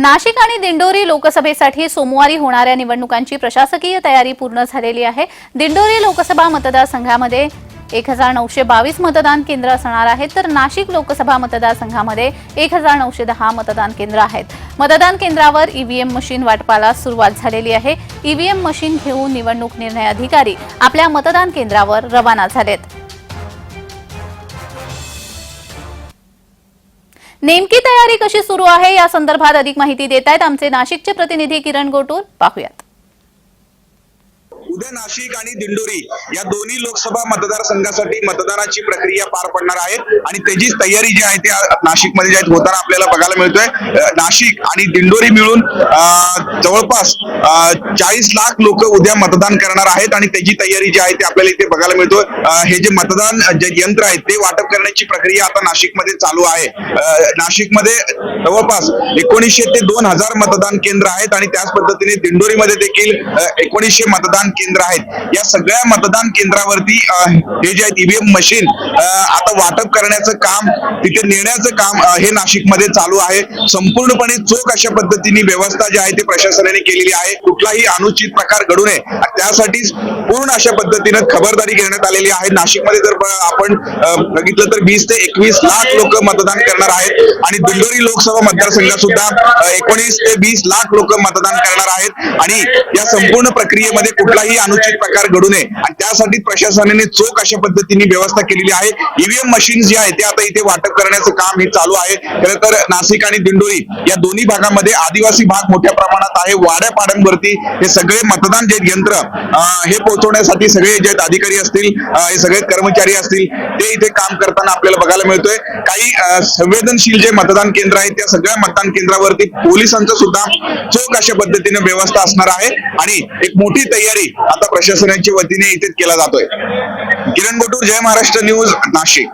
नाशिक आणि दिंडोरी लोकसभेसाठी सोमवारी होणाऱ्या निवडणुकांची प्रशासकीय तयारी पूर्ण झालेली आहे. दिंडोरी लोकसभा मतदारसंघामध्ये एक हजार नऊशे बावीस मतदान केंद्र असणार आहेत. तर नाशिक लोकसभा मतदारसंघामध्ये एक हजार नऊशे दहा मतदान केंद्र आहेत. मतदान केंद्रावर ईव्हीएम मशीन वाटपाला सुरुवात झालेली आहे. ईव्हीएम मशीन घेऊन निवडणूक निर्णय अधिकारी आपल्या मतदान केंद्रावर रवाना झालेत. नेमकी तयारी कशी सुरू आहे? या संदर्भात अधिक माहिती देत आहेत आमचे नाशिकचे प्रतिनिधी किरण गोटूर. पाहूयात. उद्या नाशिक आणि दिंडोरी या दोन्ही लोकसभा मतदारसंघासाठी मतदानाची प्रक्रिया पार पडणार आहे. आणि त्याची तयारी जी आहे ती नाशिकमध्ये जी आहे होताना आपल्याला बघायला मिळतोय. नाशिक आणि दिंडोरी मिळून जवळपास चाळीस लाख लोक उद्या मतदान करणार आहेत आणि त्याची तयारी जी आहे ती आपल्याला इथे बघायला मिळतोय. हे जे मतदान जे यंत्र आहे ते वाटप करण्याची प्रक्रिया आता नाशिकमध्ये चालू आहे. नाशिकमध्ये जवळपास एकोणीसशे ते दोन हजार मतदान केंद्र आहेत आणि त्याच पद्धतीने दिंडोरीमध्ये देखील एकोणीसशे मतदान केंद्र आहेत. या सगळ्या मतदान केंद्रावरती हे जे आहेत ईव्हीएम मशीन आता वाटप करण्याचं काम तिथे नेण्याचं काम हे नाशिकमध्ये चालू आहे. संपूर्णपणे चोख अशा पद्धतीने व्यवस्था जी आहे ती प्रशासनाने केलेली आहे. कुठलाही अनुचित प्रकार घडू नये. त्यासाठी पूर्ण अशा पद्धतीनं खबरदारी घेण्यात आलेली आहे. नाशिकमध्ये जर आपण बघितलं तर वीस ते एकवीस लाख लोक मतदान करणार आहेत. आणि दिंडोरी लोकसभा मतदारसंघात सुद्धा एकोणीस ते वीस लाख लोक मतदान करणार आहेत. आणि या संपूर्ण प्रक्रियेमध्ये कुठलाही अनुचित प्रकार घडू नये. आणि त्यासाठी प्रशासनाने चोख अशा पद्धतीने व्यवस्था केलेली आहे. ईव्हीएम मशीन जे आहे ते आता इथे वाटप करण्याचं काम हे चालू आहे. खरं तर नाशिक आणि दिंडोरी या दोन्ही भागामध्ये आदिवासी भाग मोठ्या प्रमाणात आहे. वाड्या पाड्यांवरती हे सगळे मतदान जे यंत्र हे पोहोचवण्यासाठी सगळे जे अधिकारी असतील हे सगळे कर्मचारी असतील ते इथे काम करताना आपल्याला बघायला मिळतोय. काही संवेदनशील जे मतदान केंद्र आहेत त्या सगळ्या मतदान केंद्रावरती पोलिसांचं सुद्धा चोख अशा पद्धतीने व्यवस्था असणार आहे. आणि एक मोठी तयारी आता प्रशासनाच्या वतीने इथे केला जातोय. किरण गोटूर जय महाराष्ट्र न्यूज नाशिक.